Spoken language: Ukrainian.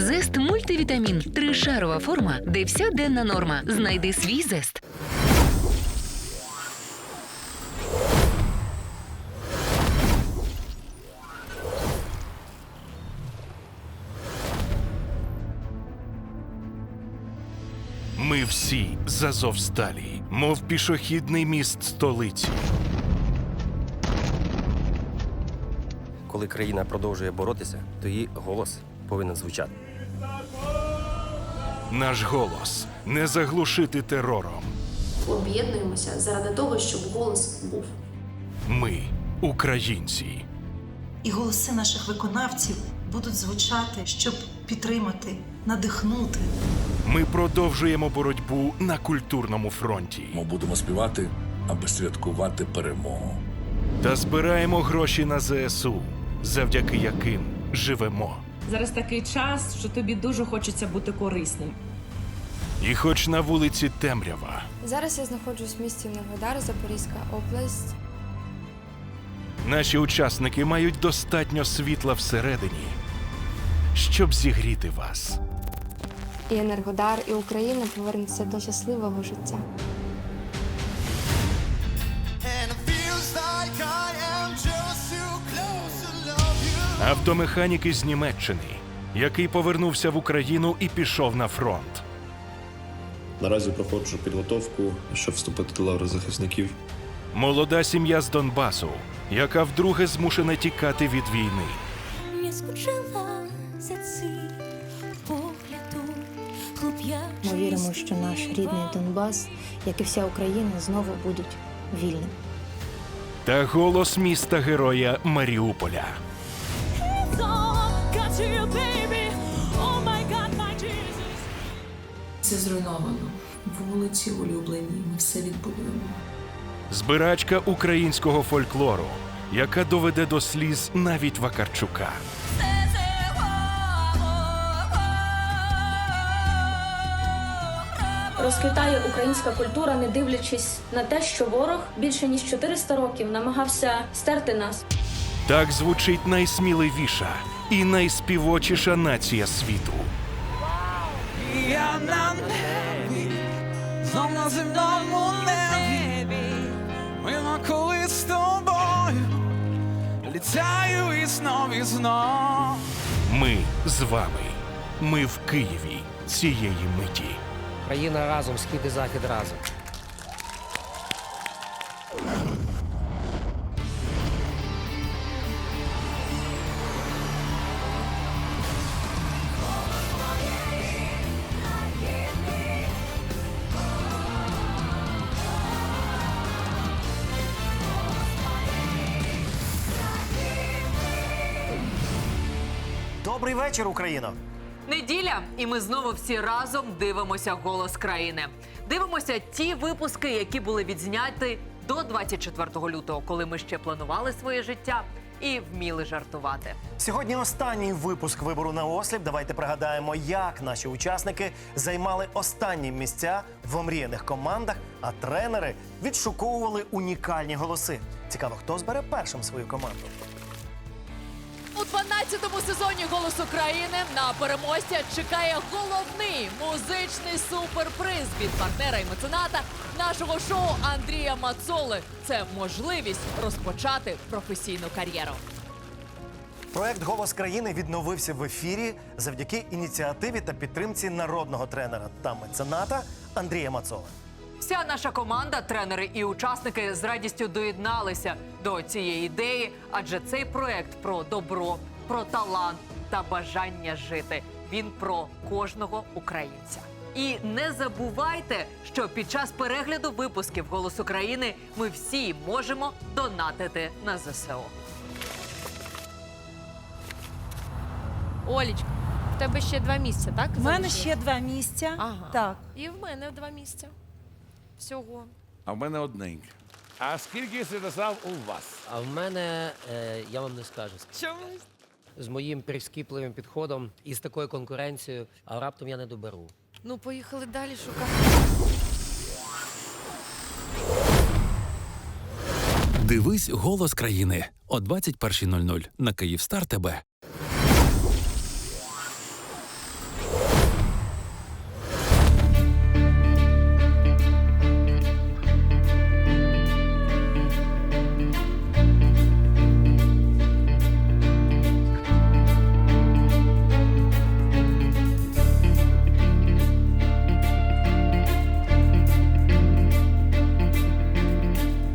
Зест мультивітамін. Тришарова форма, де вся денна норма. Знайди свій зест. Ми всі з Азовсталі, мов пішохідний міст столиці. Коли країна продовжує боротися, то її голос повинен звучати. Наш голос не заглушити терором. об'єднуємося заради того, щоб голос був. Ми українці. І голоси наших виконавців будуть звучати, щоб підтримати, надихнути. Ми продовжуємо боротьбу на культурному фронті Ми будемо співати, аби святкувати перемогу. та збираємо гроші на ЗСУ, завдяки яким живемо. Зараз такий час, що тобі дуже хочеться бути корисним. І хоч на вулиці темрява, Зараз я знаходжусь в місті Новодар, Запорізька область. наші учасники мають достатньо світла всередині, щоб зігріти вас. І Енергодар, і Україна повернуться до щасливого життя. Автомеханік із Німеччини, який повернувся в Україну і пішов на фронт. Наразі проходжу підготовку, щоб вступити до лаври захисників. Молода сім'я з Донбасу, яка вдруге змушена тікати від війни. Не скучила за цим поглядом Ми віримо, що наш рідний Донбас, як і вся Україна, знову будуть вільними. Та голос міста героя Маріуполя. Це зруйновано. Вулиці улюблені. Ми все відбудуємо. Збирачка українського фольклору, яка доведе до сліз навіть Вакарчука. Розквітає українська культура, не дивлячись на те, що ворог більше ніж 400 років намагався стерти нас. Так звучить найсміливіша і найспівочіша нація світу. Я на небі, знов на земному небі. Ми коли з тобою літаю і знов і знов. Ми з вами. Ми в Києві цієї миті. Країна разом, схід і захід разом. Добрий вечір, Україно! Неділя, і ми знову всі разом дивимося голос країни. Дивимося ті випуски, які були відзняті до 24 лютого, коли ми ще планували своє життя і вміли жартувати. Сьогодні останній випуск вибору на осліп. Давайте пригадаємо, як наші учасники займали останні місця в омріяних командах, а тренери відшуковували унікальні голоси. Цікаво, хто збере першим свою команду. У 12-му сезоні «Голос України» на переможця чекає головний музичний суперприз від партнера і мецената нашого шоу Андрія Мацоли. Це можливість розпочати професійну кар'єру. Проект Голос країни відновився в ефірі завдяки ініціативі та підтримці народного тренера та мецената Андрія Мацола. Вся наша команда, тренери і учасники з радістю доєдналися до цієї ідеї, адже цей проект про добро, про талант та бажання жити. Він про кожного українця. І не забувайте, що під час перегляду випусків «Голос України» ми всі можемо донатити на ЗСУ. Олічка, в тебе ще два місця, так? У мене ще два місця. Ага. Так. І в мене два місця. Всього. А в мене одненьке. А скільки Святослав у вас? А в мене е, я вам не скажу. Чомусь. З моїм прискіпливим підходом і з такою конкуренцією, а раптом я не доберу. Ну, поїхали далі шукати. Дивись голос країни о 21.00 на Київстар ТБ.